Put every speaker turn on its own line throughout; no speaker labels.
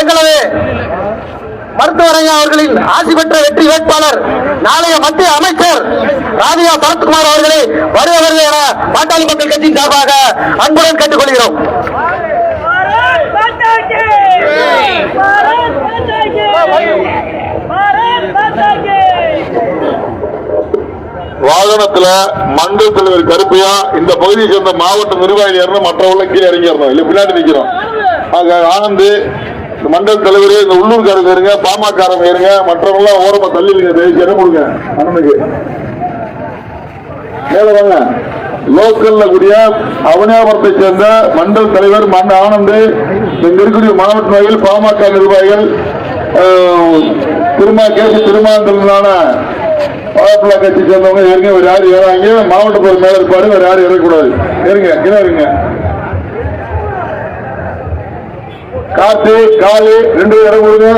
எங்களது மருத்துவரையா அவர்களின் ஆசி பெற்ற வெற்றி வேட்பாளர் நாளைய மத்திய அமைச்சர் ராதிகா சரத்குமார் அவர்களை வருக என பாட்டாளி மக்கள் கட்சியின் சார்பாக அன்புடன் கேட்டுக்கொள்கிறோம்.
வாகனத்துல மண்டல் தலைவர் கருப்பையா இந்த பகுதியை சேர்ந்த மாவட்ட நிர்வாகி ஏறணும் மற்றவங்க கீழே இறங்கி இல்ல பின்னாடி நிற்கிறோம் ஆனந்து இந்த மண்டல் தலைவர் இந்த உள்ளூர்காரங்க இருங்க பாமகாரங்க இருங்க மற்றவங்களாம் ஓரமா தள்ளி இருங்க தயவுசெய்து இடம் கொடுங்க அண்ணனுக்கு. மேல வாங்க. லோக்கல்ல கூடிய அவனியாபுரத்தை சேர்ந்த மண்டல் தலைவர் மண் ஆனந்து இங்க இருக்கக்கூடிய மாவட்ட நிர்வாகிகள் பாமக நிர்வாகிகள் திருமா கேசி திருமாந்தலான பாலப்புழா கட்சி சேர்ந்தவங்க இருங்க வேற யாரும் ஏறாங்க மாவட்ட பொருள் மேல இருப்பாரு வேற யாரும் இறங்கக்கூடாது இருங்க கீழே காத்து காலு ரெண்டு பேரும் இடம் கொடுங்க.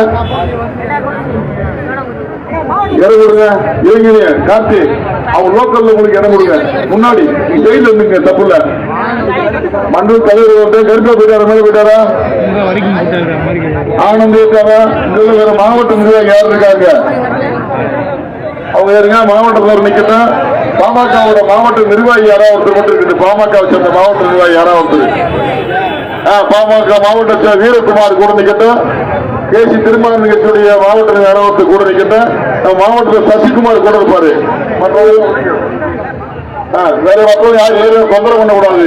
இடம் கொடுங்க. இறங்கிடுங்க காத்து. அவங்க லோக்கல்ல உங்களுக்கு இடம் கொடுங்க. முன்னாடி ஜெயில இருந்துங்க தப்பு இல்ல மண்டல் தலைவர் வந்து கருப்பா போயிட்டாரா மேல போயிட்டாரா? ஆனந்த் இருக்காரா இதுல வேற மாவட்ட நிர்வாகி யார் இருக்காங்க? அவங்க யாருங்க? மாவட்டத்தில் தலைவர் நிக்கட்டும். பாமகவோட மாவட்ட நிர்வாகி யாராவது ஒருத்தர் மட்டும் இருக்குது. பாமக சேர்ந்த மாவட்ட நிர்வாகி யாராவது ஒருத்தர். பாமக மாவட்ட வீரகுமார் கூட நிற்கட்டும் கே சி திருமணம் நிகழ்ச்சியுடைய மாவட்ட நிர்வாகத்தை கூட நிக்கட்டும். நம்ம மாவட்டத்தில் சசிகுமார் கூட இருப்பாரு. மற்றவங்க ஆ, வேற மக்கள் யாரும் தொந்தரவு பண்ணக்கூடாது.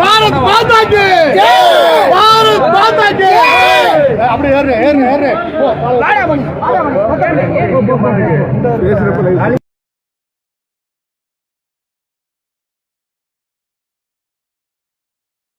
பாரத் மாதாக்கு. பாரத் மாதாக்கு. அப்படியே ஏறு ஏறு ஏறு பேசுறப்ப